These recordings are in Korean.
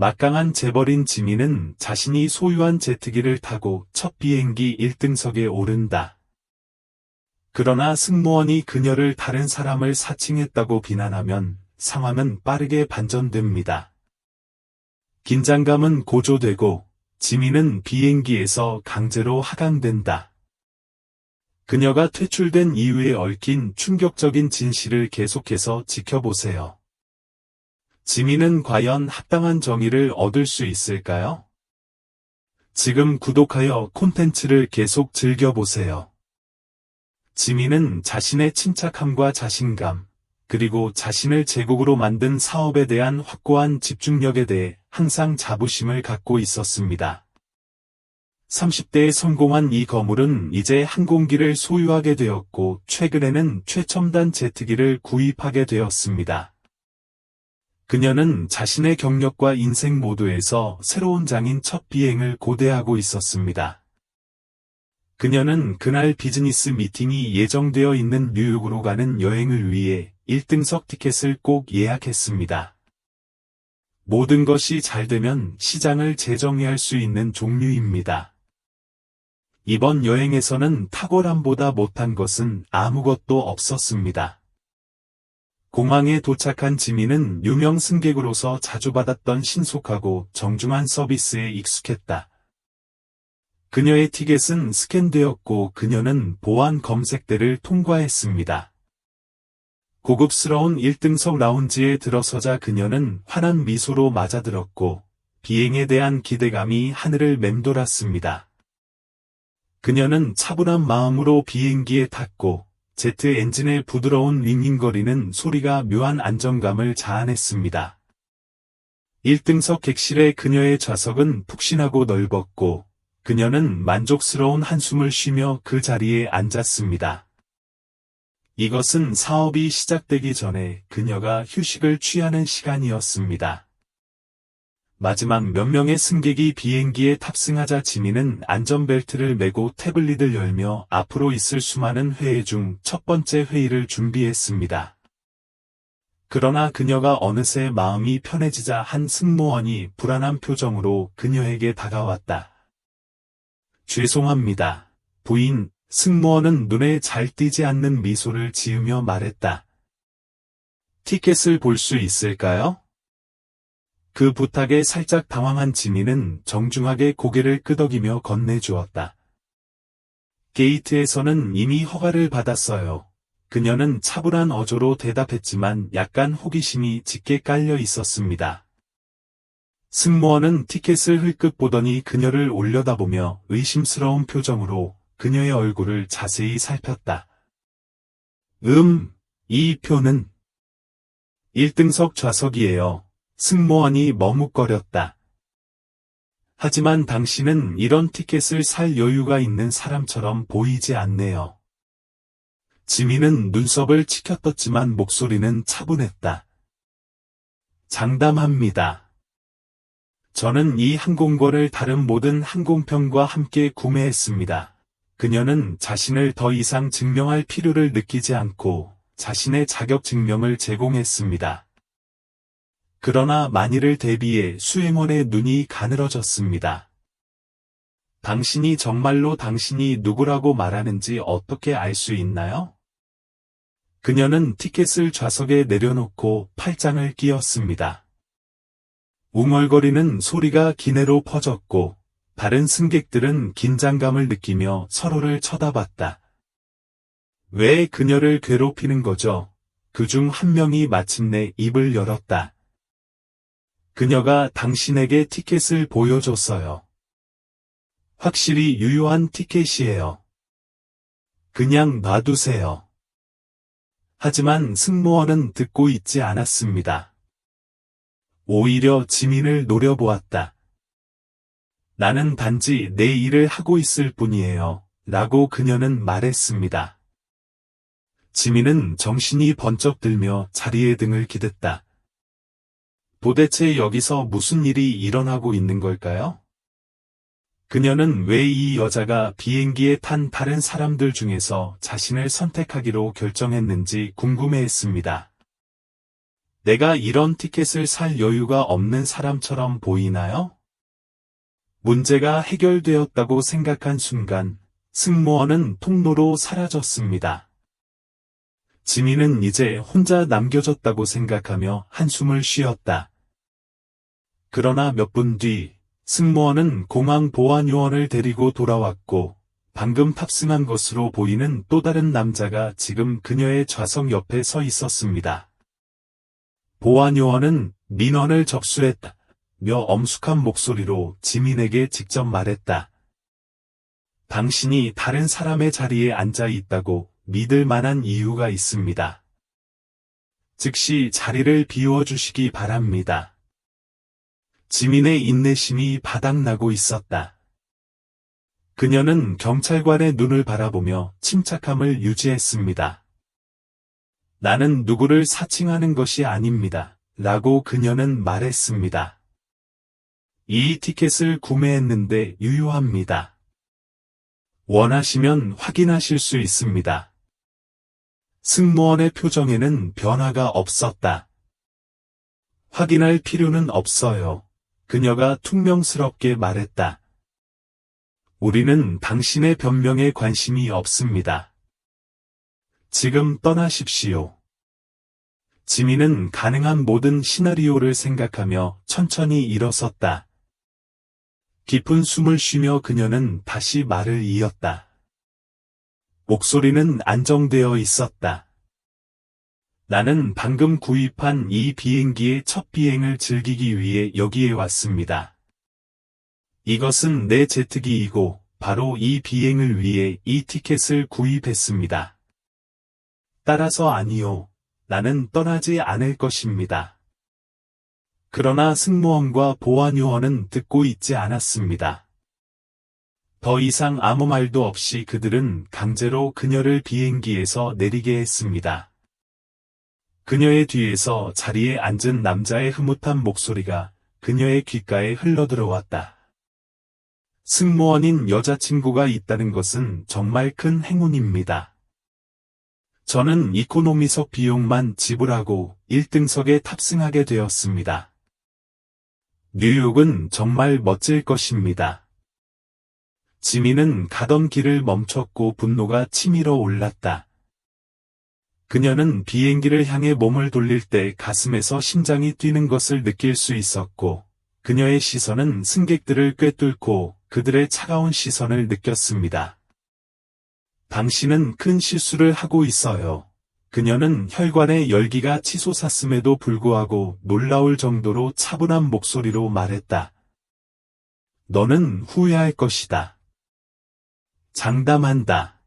막강한 재벌인 지민은 자신이 소유한 제트기를 타고 첫 비행기 1등석에 오른다. 그러나 승무원이 그녀를 다른 사람을 사칭했다고 비난하면 상황은 빠르게 반전됩니다. 긴장감은 고조되고 지민은 비행기에서 강제로 하강된다. 그녀가 퇴출된 이유에 얽힌 충격적인 진실을 계속해서 지켜보세요. 지민은 과연 합당한 정의를 얻을 수 있을까요? 지금 구독하여 콘텐츠를 계속 즐겨보세요. 지민은 자신의 침착함과 자신감, 그리고 자신을 제국으로 만든 사업에 대한 확고한 집중력에 대해 항상 자부심을 갖고 있었습니다. 30대에 성공한 이 거물은 이제 항공기를 소유하게 되었고 최근에는 최첨단 제트기를 구입하게 되었습니다. 그녀는 자신의 경력과 인생 모두에서 새로운 장인 첫 비행을 고대하고 있었습니다. 그녀는 그날 비즈니스 미팅이 예정되어 있는 뉴욕으로 가는 여행을 위해 1등석 티켓을 꼭 예약했습니다. 모든 것이 잘 되면 시장을 재정의할 수 있는 종류입니다. 이번 여행에서는 탁월함보다 못한 것은 아무것도 없었습니다. 공항에 도착한 지민은 유명 승객으로서 자주 받았던 신속하고 정중한 서비스에 익숙했다. 그녀의 티켓은 스캔되었고 그녀는 보안 검색대를 통과했습니다. 고급스러운 1등석 라운지에 들어서자 그녀는 환한 미소로 맞아들었고 비행에 대한 기대감이 하늘을 맴돌았습니다. 그녀는 차분한 마음으로 비행기에 탔고 제트 엔진의 부드러운 윙윙거리는 소리가 묘한 안정감을 자아냈습니다. 1등석 객실의 그녀의 좌석은 푹신하고 넓었고 그녀는 만족스러운 한숨을 쉬며 그 자리에 앉았습니다. 이것은 사업이 시작되기 전에 그녀가 휴식을 취하는 시간이었습니다. 마지막 몇 명의 승객이 비행기에 탑승하자 지민은 안전벨트를 매고 태블릿을 열며 앞으로 있을 수많은 회의 중 첫 번째 회의를 준비했습니다. 그러나 그녀가 어느새 마음이 편해지자 한 승무원이 불안한 표정으로 그녀에게 다가왔다. 죄송합니다. 부인, 승무원은 눈에 잘 띄지 않는 미소를 지으며 말했다. 티켓을 볼 수 있을까요? 그 부탁에 살짝 당황한 지민은 정중하게 고개를 끄덕이며 건네주었다. 게이트에서는 이미 허가를 받았어요. 그녀는 차분한 어조로 대답했지만 약간 호기심이 짙게 깔려 있었습니다. 승무원은 티켓을 흘끗 보더니 그녀를 올려다보며 의심스러운 표정으로 그녀의 얼굴을 자세히 살폈다. 음, 이 표는 1등석 좌석이에요. 승무원이 머뭇거렸다. 하지만 당신은 이런 티켓을 살 여유가 있는 사람처럼 보이지 않네요. 지민은 눈썹을 치켜떴지만 목소리는 차분했다. 장담합니다. 저는 이 항공권을 다른 모든 항공편과 함께 구매했습니다. 그녀는 자신을 더 이상 증명할 필요를 느끼지 않고 자신의 자격 증명을 제공했습니다. 그러나 만일을 대비해 수행원의 눈이 가늘어졌습니다. 당신이 정말로 당신이 누구라고 말하는지 어떻게 알 수 있나요? 그녀는 티켓을 좌석에 내려놓고 팔짱을 끼었습니다. 웅얼거리는 소리가 기내로 퍼졌고 다른 승객들은 긴장감을 느끼며 서로를 쳐다봤다. 왜 그녀를 괴롭히는 거죠? 그 중 한 명이 마침내 입을 열었다. 그녀가 당신에게 티켓을 보여줬어요. 확실히 유효한 티켓이에요. 그냥 놔두세요. 하지만 승무원은 듣고 있지 않았습니다. 오히려 지민을 노려보았다. 나는 단지 내 일을 하고 있을 뿐이에요. 라고 그녀는 말했습니다. 지민은 정신이 번쩍 들며 자리에 등을 기댔다. 도대체 여기서 무슨 일이 일어나고 있는 걸까요? 그녀는 왜 이 여자가 비행기에 탄 다른 사람들 중에서 자신을 선택하기로 결정했는지 궁금해했습니다. 내가 이런 티켓을 살 여유가 없는 사람처럼 보이나요? 문제가 해결되었다고 생각한 순간 승무원은 통로로 사라졌습니다. 지민은 이제 혼자 남겨졌다고 생각하며 한숨을 쉬었다. 그러나 몇 분 뒤 승무원은 공항 보안요원을 데리고 돌아왔고 방금 탑승한 것으로 보이는 또 다른 남자가 지금 그녀의 좌석 옆에 서 있었습니다. 보안요원은 민원을 접수했다. 며 엄숙한 목소리로 지민에게 직접 말했다. 당신이 다른 사람의 자리에 앉아 있다고 믿을 만한 이유가 있습니다. 즉시 자리를 비워주시기 바랍니다. 지민의 인내심이 바닥나고 있었다. 그녀는 경찰관의 눈을 바라보며 침착함을 유지했습니다. 나는 누구를 사칭하는 것이 아닙니다. 라고 그녀는 말했습니다. 이 티켓을 구매했는데 유효합니다. 원하시면 확인하실 수 있습니다. 승무원의 표정에는 변화가 없었다. 확인할 필요는 없어요. 그녀가 퉁명스럽게 말했다. 우리는 당신의 변명에 관심이 없습니다. 지금 떠나십시오. 지민은 가능한 모든 시나리오를 생각하며 천천히 일어섰다. 깊은 숨을 쉬며 그녀는 다시 말을 이었다. 목소리는 안정되어 있었다. 나는 방금 구입한 이 비행기의 첫 비행을 즐기기 위해 여기에 왔습니다. 이것은 내 제트기이고 바로 이 비행을 위해 이 티켓을 구입했습니다. 따라서 아니요. 나는 떠나지 않을 것입니다. 그러나 승무원과 보안요원은 듣고 있지 않았습니다. 더 이상 아무 말도 없이 그들은 강제로 그녀를 비행기에서 내리게 했습니다. 그녀의 뒤에서 자리에 앉은 남자의 흐뭇한 목소리가 그녀의 귓가에 흘러들어왔다. 승무원인 여자친구가 있다는 것은 정말 큰 행운입니다. 저는 이코노미석 비용만 지불하고 1등석에 탑승하게 되었습니다. 뉴욕은 정말 멋질 것입니다. 지민은 가던 길을 멈췄고 분노가 치밀어 올랐다. 그녀는 비행기를 향해 몸을 돌릴 때 가슴에서 심장이 뛰는 것을 느낄 수 있었고, 그녀의 시선은 승객들을 꿰뚫고 그들의 차가운 시선을 느꼈습니다. 당신은 큰 실수를 하고 있어요. 그녀는 혈관에 열기가 치솟았음에도 불구하고 놀라울 정도로 차분한 목소리로 말했다. 너는 후회할 것이다. 장담한다.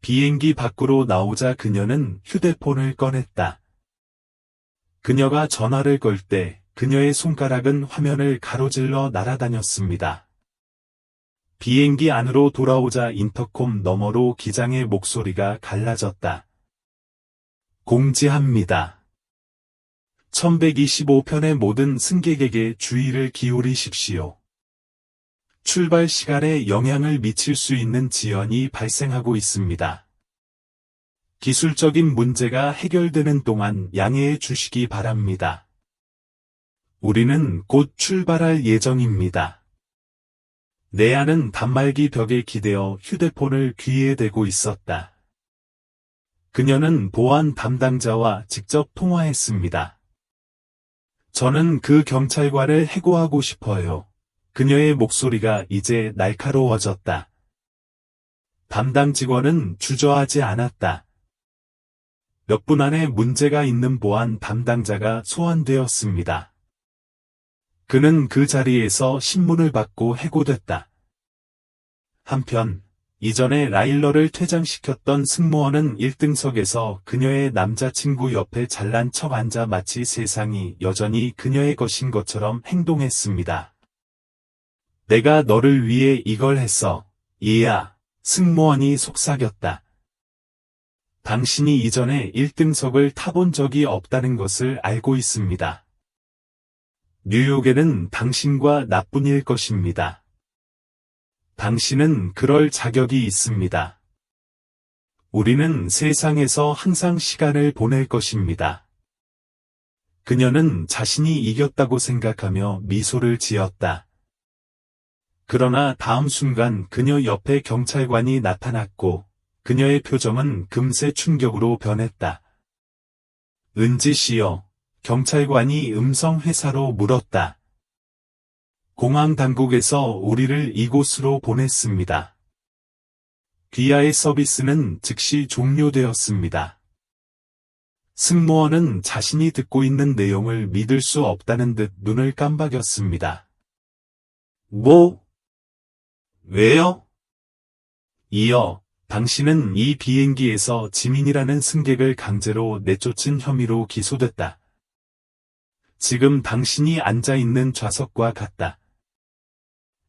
비행기 밖으로 나오자 그녀는 휴대폰을 꺼냈다. 그녀가 전화를 걸 때 그녀의 손가락은 화면을 가로질러 날아다녔습니다. 비행기 안으로 돌아오자 인터콤 너머로 기장의 목소리가 갈라졌다. 공지합니다. 1125편의 모든 승객에게 주의를 기울이십시오. 출발 시간에 영향을 미칠 수 있는 지연이 발생하고 있습니다. 기술적인 문제가 해결되는 동안 양해해 주시기 바랍니다. 우리는 곧 출발할 예정입니다. 내아는 단말기 벽에 기대어 휴대폰을 귀에 대고 있었다. 그녀는 보안 담당자와 직접 통화했습니다. 저는 그 경찰관을 해고하고 싶어요. 그녀의 목소리가 이제 날카로워졌다. 담당 직원은 주저하지 않았다. 몇 분 안에 문제가 있는 보안 담당자가 소환되었습니다. 그는 그 자리에서 신문을 받고 해고됐다. 한편 이전에 라일러를 퇴장시켰던 승무원은 1등석에서 그녀의 남자친구 옆에 잘난 척 앉아 마치 세상이 여전히 그녀의 것인 것처럼 행동했습니다. 내가 너를 위해 이걸 했어. 얘야. 승무원이 속삭였다. 당신이 이전에 1등석을 타본 적이 없다는 것을 알고 있습니다. 뉴욕에는 당신과 나뿐일 것입니다. 당신은 그럴 자격이 있습니다. 우리는 세상에서 항상 시간을 보낼 것입니다. 그녀는 자신이 이겼다고 생각하며 미소를 지었다. 그러나 다음 순간 그녀 옆에 경찰관이 나타났고 그녀의 표정은 금세 충격으로 변했다. 은지 씨여, 경찰관이 음성 회사로 물었다. 공항 당국에서 우리를 이곳으로 보냈습니다. 귀하의 서비스는 즉시 종료되었습니다. 승무원은 자신이 듣고 있는 내용을 믿을 수 없다는 듯 눈을 깜박였습니다. 뭐? 왜요? 이어, 당신은 이 비행기에서 지민이라는 승객을 강제로 내쫓은 혐의로 기소됐다. 지금 당신이 앉아있는 좌석과 같다.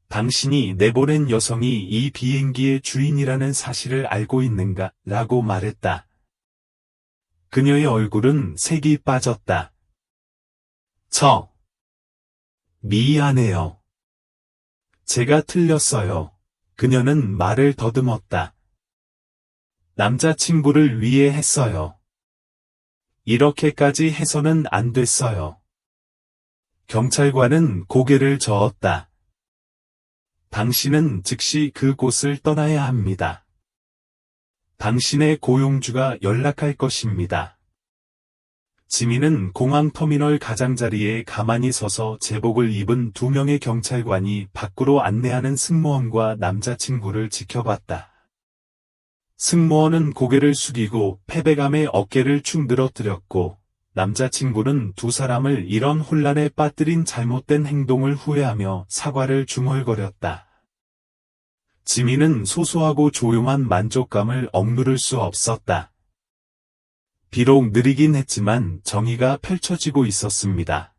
당신이 내보낸 여성이 이 비행기의 주인이라는 사실을 알고 있는가? 라고 말했다. 그녀의 얼굴은 색이 빠졌다. 저. 미안해요. 제가 틀렸어요. 그녀는 말을 더듬었다. 남자친구를 위해 했어요. 이렇게까지 해서는 안 됐어요. 경찰관은 고개를 저었다. 당신은 즉시 그곳을 떠나야 합니다. 당신의 고용주가 연락할 것입니다. 지민은 공항 터미널 가장자리에 가만히 서서 제복을 입은 두 명의 경찰관이 밖으로 안내하는 승무원과 남자친구를 지켜봤다. 승무원은 고개를 숙이고 패배감에 어깨를 축 늘어뜨렸고 남자친구는 두 사람을 이런 혼란에 빠뜨린 잘못된 행동을 후회하며 사과를 중얼거렸다. 지민은 소소하고 조용한 만족감을 억누를 수 없었다. 비록 느리긴 했지만 정의가 펼쳐지고 있었습니다.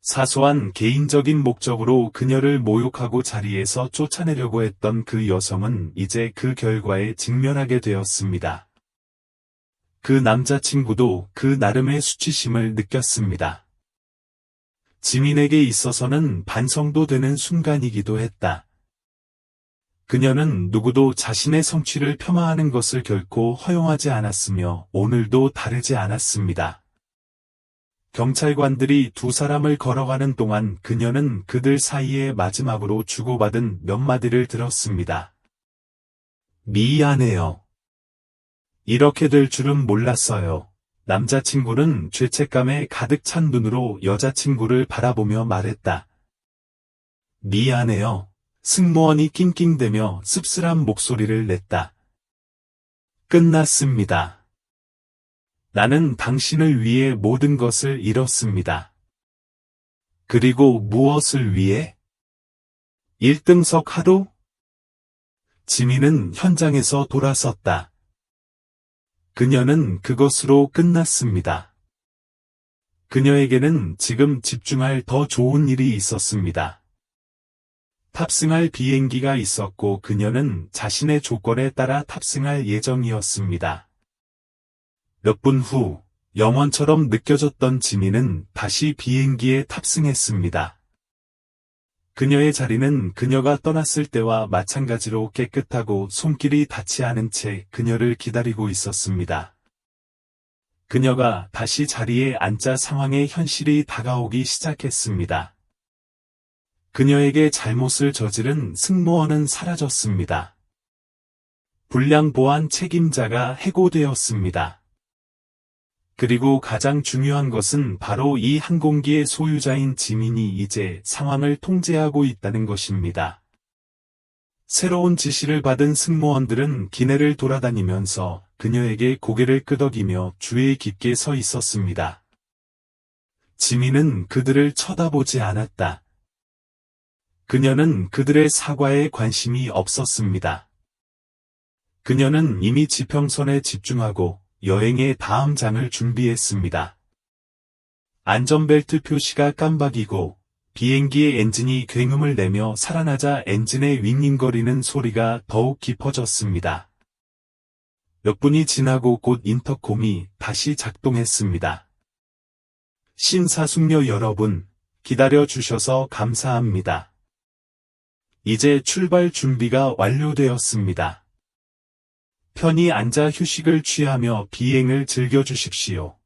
사소한 개인적인 목적으로 그녀를 모욕하고 자리에서 쫓아내려고 했던 그 여성은 이제 그 결과에 직면하게 되었습니다. 그 남자친구도 그 나름의 수치심을 느꼈습니다. 지민에게 있어서는 반성도 되는 순간이기도 했다. 그녀는 누구도 자신의 성취를 폄하하는 것을 결코 허용하지 않았으며 오늘도 다르지 않았습니다. 경찰관들이 두 사람을 걸어가는 동안 그녀는 그들 사이에 마지막으로 주고받은 몇 마디를 들었습니다. 미안해요. 이렇게 될 줄은 몰랐어요. 남자친구는 죄책감에 가득 찬 눈으로 여자친구를 바라보며 말했다. 미안해요. 승무원이 낑낑대며 씁쓸한 목소리를 냈다. 끝났습니다. 나는 당신을 위해 모든 것을 잃었습니다. 그리고 무엇을 위해? 1등석 하루? 지민은 현장에서 돌아섰다. 그녀는 그것으로 끝났습니다. 그녀에게는 지금 집중할 더 좋은 일이 있었습니다. 탑승할 비행기가 있었고 그녀는 자신의 조건에 따라 탑승할 예정이었습니다. 몇 분 후, 영원처럼 느껴졌던 지민은 다시 비행기에 탑승했습니다. 그녀의 자리는 그녀가 떠났을 때와 마찬가지로 깨끗하고 손길이 닿지 않은 채 그녀를 기다리고 있었습니다. 그녀가 다시 자리에 앉자 상황의 현실이 다가오기 시작했습니다. 그녀에게 잘못을 저지른 승무원은 사라졌습니다. 불량 보안 책임자가 해고되었습니다. 그리고 가장 중요한 것은 바로 이 항공기의 소유자인 지민이 이제 상황을 통제하고 있다는 것입니다. 새로운 지시를 받은 승무원들은 기내를 돌아다니면서 그녀에게 고개를 끄덕이며 주의 깊게 서 있었습니다. 지민은 그들을 쳐다보지 않았다. 그녀는 그들의 사과에 관심이 없었습니다. 그녀는 이미 지평선에 집중하고 여행의 다음 장을 준비했습니다. 안전벨트 표시가 깜박이고 비행기의 엔진이 굉음을 내며 살아나자 엔진의 윙윙거리는 소리가 더욱 깊어졌습니다. 몇 분이 지나고 곧 인터콤이 다시 작동했습니다. 심사숙녀 여러분, 기다려 주셔서 감사합니다. 이제 출발 준비가 완료되었습니다. 편히 앉아 휴식을 취하며 비행을 즐겨주십시오.